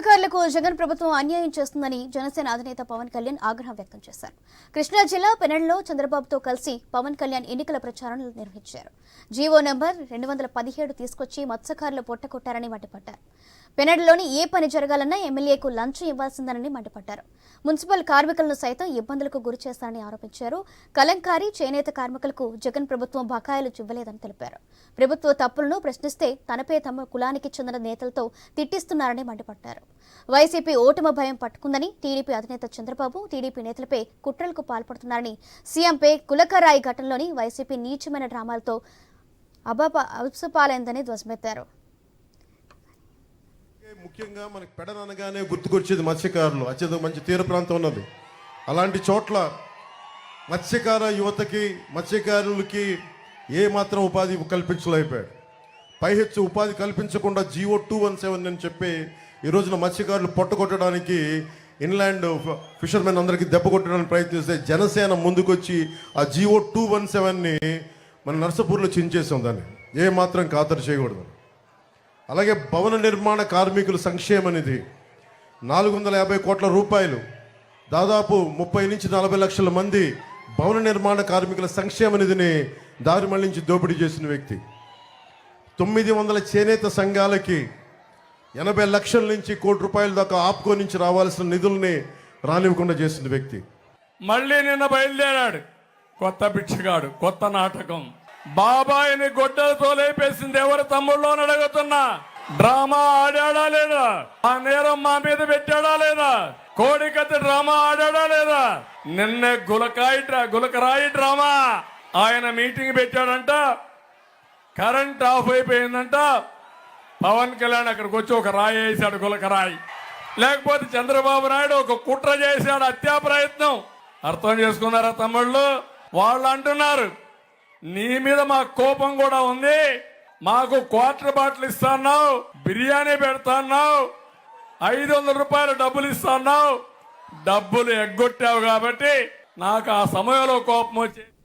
అధికారులకు జగన్ ప్రభుత్వం అన్యాయం చేస్తుందని జనసేన అధినేత పవన్ కళ్యాణ్ ఆగ్రహం వ్యక్తం చేశారు. కృష్ణా జిల్లా పెనడ్లో చంద్రబాబుతో కలిసి పవన్ కళ్యాణ్ ఎన్నికల ప్రచారం నిర్వహించారు. జీవో నెంబర్ రెండు వందల పదిహేడు తీసుకొచ్చి మత్స్యకారులు పొట్టకొట్టారని మండిపడ్డారు. పెనడలోని ఏ పని జరగాలన్నా ఎమ్మెల్యేకు లంచం ఇవ్వాల్సిందనని మండిపడ్డారు. మున్సిపల్ కార్మికులను సైతం ఇబ్బందులకు గురి చేస్తారని ఆరోపించారు. కలంకారీ చేనేత కార్మికులకు జగన్ ప్రభుత్వం బకాయిలు ఇవ్వలేదని తెలిపారు. ప్రభుత్వ తప్పులను ప్రశ్నిస్తే తనపై తమ కులానికి చెందిన నేతలతో తిట్టిస్తున్నారని మండిపడ్డారు. వైసీపీ ఓటమి భయం పట్టుకుందని టీడీపీ అధినేత చంద్రబాబు టీడీపీ నేతలపై కుట్రలకు పాల్పడుతున్నారని సీఎంపై కులకరాయి ఘటనలోని వైసీపీ నీచమైన డ్రామాలతో అబాప అల్పపాలైందని ధ్వజమెత్తారు. ముఖ్యంగా మనకి పెడననగానే గుర్తుకొచ్చేది మత్స్యకారులు. అత్యంత మంచి తీర ప్రాంతం ఉన్నది. అలాంటి చోట్ల మత్స్యకార యువతకి మత్స్యకారులకి ఏ మాత్రం ఉపాధి కల్పించలేకపోయాడు. పైహెచ్చు ఉపాధి కల్పించకుండా జియో టూ వన్ సెవెన్ అని చెప్పి ఈ రోజున మత్స్యకారులు పొట్టగొట్టడానికి ఇన్లాండ్ ఫిషర్మెన్ అందరికీ దెబ్బ కొట్టడానికి ప్రయత్నిస్తే జనసేన ముందుకొచ్చి ఆ జియో టూ వన్ సెవెన్ని మన నర్సపూర్లో చించేసాం దాన్ని. ఏ మాత్రం ఖాతరు చేయకూడదు. అలాగే భవన నిర్మాణ కార్మికుల సంక్షేమ నిధి నాలుగు వందల యాభై కోట్ల రూపాయలు. దాదాపు ముప్పై నుంచి నలభై లక్షల మంది భవన నిర్మాణ కార్మికుల సంక్షేమ నిధిని దారి మళ్ళించి దోపిడీ చేసిన వ్యక్తి. తొమ్మిది వందల చేనేత సంఘాలకి ఎనభై లక్షల నుంచి కోటి రూపాయల దాకా ఆప్కో నుంచి రావాల్సిన నిధుల్ని రానివ్వకుండా చేసిన వ్యక్తి. మళ్ళీ నిన్న బయలుదేరాడు. కొత్త పిచ్చిగాడు కొత్త నాటకం. బాబాయిని గొడ్డలతో లేపేసింది ఎవరు తమ్ముళ్ళు అని అడుగుతున్నా. డ్రామా ఆడాడా లేదా? ఆ నేరం మా మీద పెట్టాడా లేదా? కోడికత్తి డ్రామా ఆడాడా లేదా? నిన్నే గులకాయి గులకరాయి డ్రామా. ఆయన మీటింగ్ పెట్టాడంట. కరెంట్ ఆఫ్ అయిపోయిందంట. పవన్ కళ్యాణ్ అక్కడికి వచ్చి ఒక రాయి వేసాడు గులకరాయి. లేకపోతే చంద్రబాబు నాయుడు ఒక కుట్ర చేశాడు హత్యా ప్రయత్నం అర్థం చేసుకున్నారా తమ్ముళ్ళు? వాళ్ళు అంటున్నారు. నీ మీద మా కోపం కూడా ఉంది. మాకు క్వార్టర్ బాటిల్ ఇస్తాన్నావు బిర్యానీ పెడతాన్నావు ఐదు వందల రూపాయలు డబ్బులు ఇస్తాన్నావు డబ్బులు ఎగ్గొట్టావు కాబట్టి నాకు ఆ సమయంలో కోపం వచ్చింది